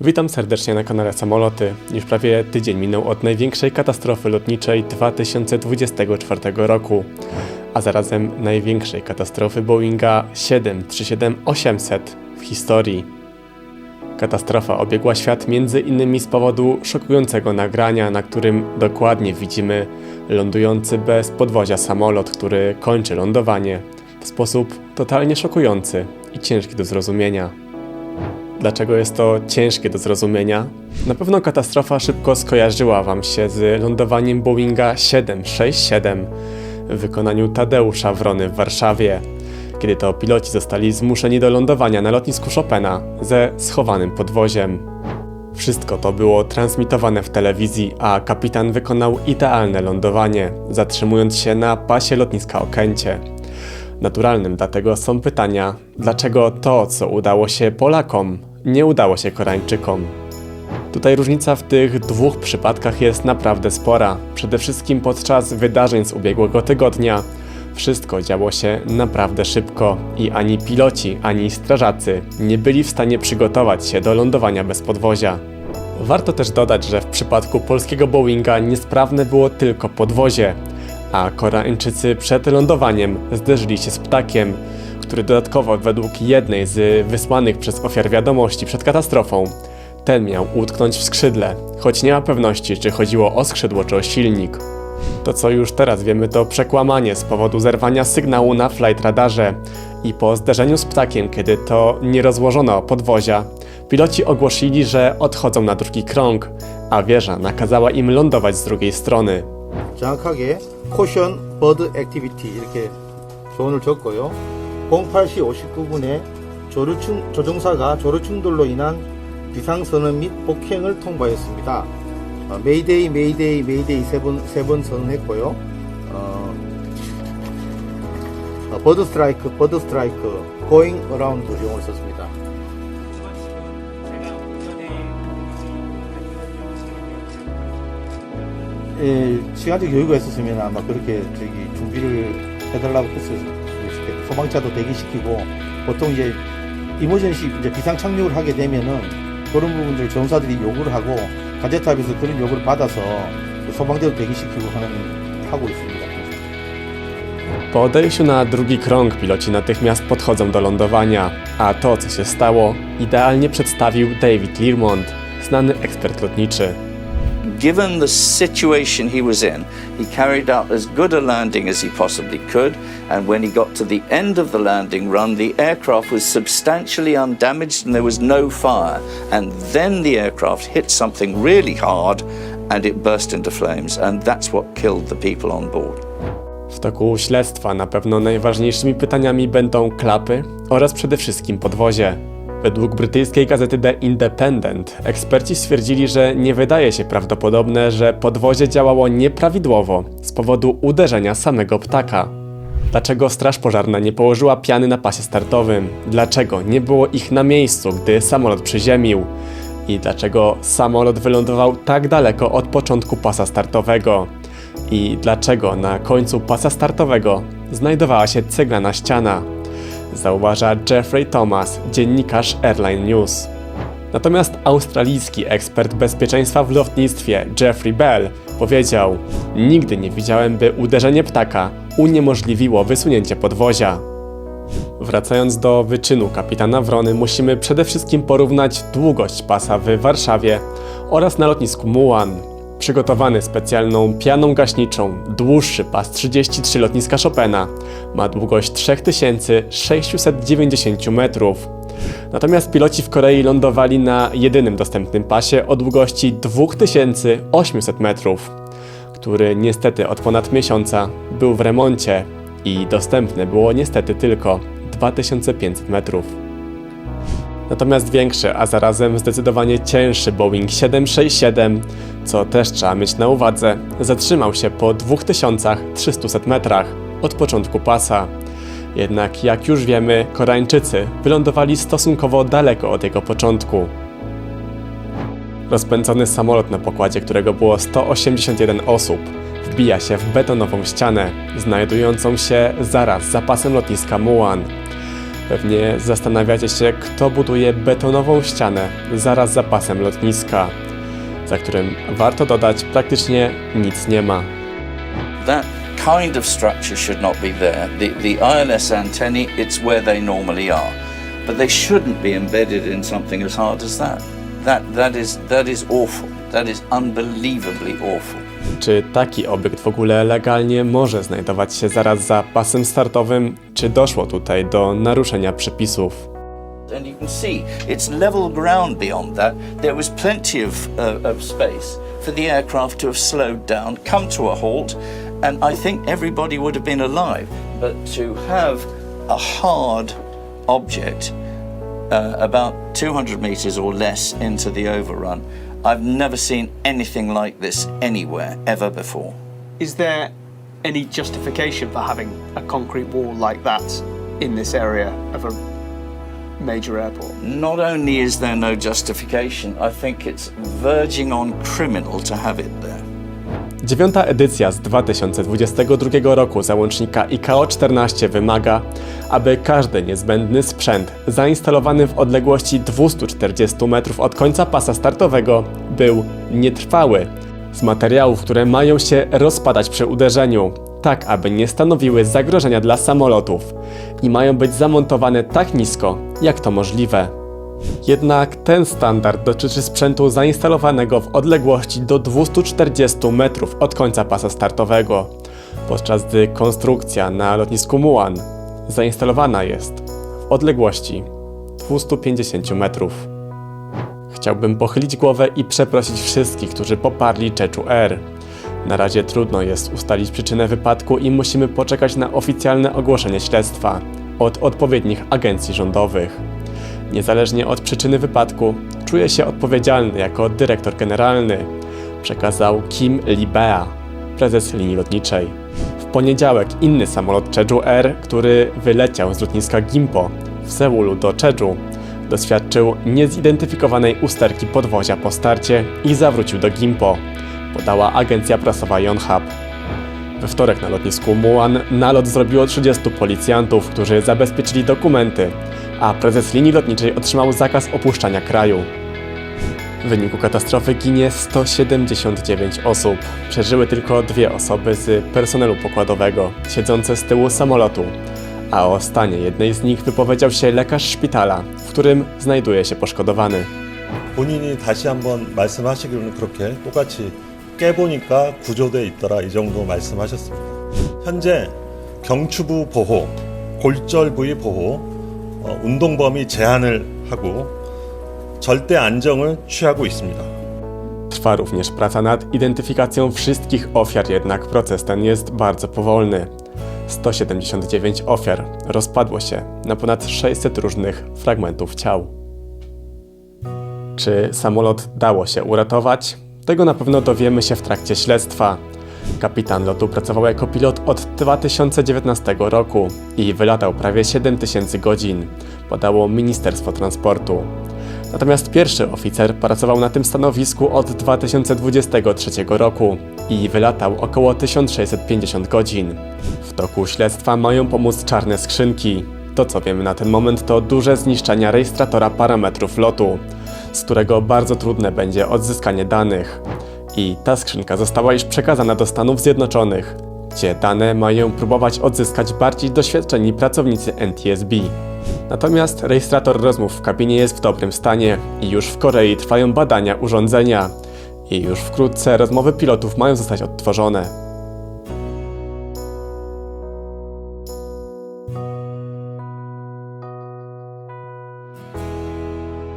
Witam serdecznie na kanale Samoloty. Już prawie tydzień minął od największej katastrofy lotniczej 2024 roku, a zarazem największej katastrofy Boeinga 737-800 w historii. Katastrofa obiegła świat między innymi z powodu szokującego nagrania, na którym dokładnie widzimy lądujący bez podwozia samolot, który kończy lądowanie w sposób totalnie szokujący i ciężki do zrozumienia. Dlaczego jest to ciężkie do zrozumienia? Na pewno katastrofa szybko skojarzyła Wam się z lądowaniem Boeinga 767 w wykonaniu Tadeusza Wrony w Warszawie, kiedy to piloci zostali zmuszeni do lądowania na lotnisku Chopina ze schowanym podwoziem. Wszystko to było transmitowane w telewizji, a kapitan wykonał idealne lądowanie, zatrzymując się na pasie lotniska Okęcie. Naturalnym dlatego są pytania, dlaczego to, co udało się Polakom, nie udało się Koreańczykom. Tutaj różnica w tych dwóch przypadkach jest naprawdę spora. Przede wszystkim podczas wydarzeń z ubiegłego tygodnia wszystko działo się naprawdę szybko i ani piloci, ani strażacy nie byli w stanie przygotować się do lądowania bez podwozia. Warto też dodać, że w przypadku polskiego Boeinga niesprawne było tylko podwozie, a Koreańczycy przed lądowaniem zderzyli się z ptakiem, który dodatkowo według jednej z wysłanych przez ofiar wiadomości przed katastrofą, ten miał utknąć w skrzydle, choć nie ma pewności, czy chodziło o skrzydło czy o silnik. To co już teraz wiemy to przekłamanie z powodu zerwania sygnału na flight radarze i po zderzeniu z ptakiem, kiedy to nie rozłożono podwozia, piloci ogłosili, że odchodzą na drugi krąg, a wieża nakazała im lądować z drugiej strony. 정확하게 코션 버드 액티비티 이렇게 조언을 줬고요. 08시 59분에 조류충, 조종사가 조류충돌로 인한 비상선언 및 폭행을 통보했습니다. 어, 메이데이, 메이데이, 메이데이 세 번 세 번 선언했고요. 어, 어, 버드 스트라이크, 버드 스트라이크, going around 용어를 썼습니다. 예, 시간적 여유가 있었으면 아마 그렇게 저기 준비를 해달라고 했을 수 있겠고 소방차도 대기시키고 보통 이제 이머전시 이제 비상 착륙을 하게 되면은 그런 부분들 전사들이 요구를 하고 가제탑에서 그런 요구를 받아서 그 소방대도 대기시키고 하는 하고 있습니다. Po odejściu na drugi krąg piloci natychmiast podchodzą do lądowania, a to, co się stało, idealnie przedstawił David Learmont, znany ekspert lotniczy. given the situation he was in, he carried out as good a landing as he possibly could. And when he got to the end of the landing run, the aircraft was substantially undamaged and there was no fire. And then the aircraft hit something really hard and it burst into flames. And that's what killed the people on board. W toku śledztwa na pewno najważniejszymi pytaniami będą klapy oraz przede wszystkim podwozie. Według brytyjskiej gazety The Independent eksperci stwierdzili, że nie wydaje się prawdopodobne, że podwozie działało nieprawidłowo z powodu uderzenia samego ptaka. Dlaczego Straż Pożarna nie położyła piany na pasie startowym? Dlaczego nie było ich na miejscu, gdy samolot przyziemił? I dlaczego samolot wylądował tak daleko od początku pasa startowego? I dlaczego na końcu pasa startowego znajdowała się ceglana ściana? Zauważa Jeffrey Thomas, dziennikarz Airline News. Natomiast australijski ekspert bezpieczeństwa w lotnictwie Jeffrey Bell powiedział: Nigdy nie widziałem, by uderzenie ptaka uniemożliwiło wysunięcie podwozia. Wracając do wyczynu kapitana Wrony, musimy przede wszystkim porównać długość pasa w Warszawie oraz na lotnisku Muan. Przygotowany specjalną pianą gaśniczą, dłuższy pas 33 lotniska Chopina ma długość 3690 metrów. Natomiast piloci w Korei lądowali na jedynym dostępnym pasie o długości 2800 metrów, który niestety od ponad miesiąca był w remoncie i dostępne było niestety tylko 2500 metrów. Natomiast większy, a zarazem zdecydowanie cięższy Boeing 767, co też trzeba mieć na uwadze, zatrzymał się po 2300 metrach od początku pasa. Jednak jak już wiemy, Koreańczycy wylądowali stosunkowo daleko od jego początku. Rozpędzony samolot, na pokładzie którego było 181 osób, wbija się w betonową ścianę, znajdującą się zaraz za pasem lotniska Muan. Pewnie zastanawiacie się, kto buduje betonową ścianę zaraz za pasem lotniska, za którym warto dodać praktycznie nic nie ma. That kind of structure should not be there. The, the ILS antennae, it's where they normally are. But they shouldn't be embedded in something as hard as that. That, that, is, that is awful. That is unbelievably awful. Czy taki obiekt w ogóle legalnie może znajdować się zaraz za pasem startowym, czy doszło tutaj do naruszenia przepisów? And you can see it's level ground beyond that. There was plenty of, uh, of space for the aircraft to have slowed down, come to a halt, and I think everybody would have been alive. But to have a hard object uh, about 200 meters or less into the overrun, I've never seen anything like this anywhere ever before. Is there any justification for having a concrete wall like that in this area of a major airport? Not only is there no justification, I think it's verging on criminal to have it there. Dziewiąta edycja z 2022 roku załącznika ICAO 14 wymaga, aby każdy niezbędny sprzęt zainstalowany w odległości 240 metrów od końca pasa startowego był nietrwały, z materiałów, które mają się rozpadać przy uderzeniu, tak aby nie stanowiły zagrożenia dla samolotów i mają być zamontowane tak nisko, jak to możliwe. Jednak ten standard dotyczy sprzętu zainstalowanego w odległości do 240 metrów od końca pasa startowego, podczas gdy konstrukcja na lotnisku Muan zainstalowana jest w odległości 250 metrów. Chciałbym pochylić głowę i przeprosić wszystkich, którzy poparli Jeju Air. Na razie trudno jest ustalić przyczynę wypadku i musimy poczekać na oficjalne ogłoszenie śledztwa od odpowiednich agencji rządowych. Niezależnie od przyczyny wypadku, czuję się odpowiedzialny jako dyrektor generalny, przekazał Kim Libea, prezes linii lotniczej. W poniedziałek inny samolot Jeju Air, który wyleciał z lotniska Gimpo w Seulu do Jeju, doświadczył niezidentyfikowanej usterki podwozia po starcie i zawrócił do Gimpo, podała agencja prasowa Yonhap. We wtorek na lotnisku Muan nalot zrobiło 30 policjantów, którzy zabezpieczyli dokumenty, a prezes linii lotniczej otrzymał zakaz opuszczania kraju. W wyniku katastrofy ginie 179 osób. Przeżyły tylko dwie osoby z personelu pokładowego, siedzące z tyłu samolotu, a o stanie jednej z nich wypowiedział się lekarz szpitala, w którym znajduje się poszkodowany. 본인이 다시 한번 말씀하시기로는 그렇게 똑같이 깨보니까 구조대에 있더라 이 정도 말씀하셨습니다. 현재 경추부 보호, 골절 부위 보호, 어, 운동 범위 제한을 하고 절대 안정을 취하고 있습니다. Trwa również praca nad identyfikacją wszystkich ofiar, jednak proces ten jest bardzo powolny. 179 ofiar rozpadło się na ponad 600 różnych fragmentów ciał. Czy samolot dało się uratować? Tego na pewno dowiemy się w trakcie śledztwa. Kapitan lotu pracował jako pilot od 2019 roku i wylatał prawie 7000 godzin, podało Ministerstwo Transportu. Natomiast pierwszy oficer pracował na tym stanowisku od 2023 roku i wylatał około 1650 godzin. W toku śledztwa mają pomóc czarne skrzynki. To co wiemy na ten moment to duże zniszczenia rejestratora parametrów lotu, z którego bardzo trudne będzie odzyskanie danych. I ta skrzynka została już przekazana do Stanów Zjednoczonych, gdzie dane mają próbować odzyskać bardziej doświadczeni pracownicy NTSB. Natomiast rejestrator rozmów w kabinie jest w dobrym stanie i już w Korei trwają badania urządzenia. I już wkrótce rozmowy pilotów mają zostać odtworzone.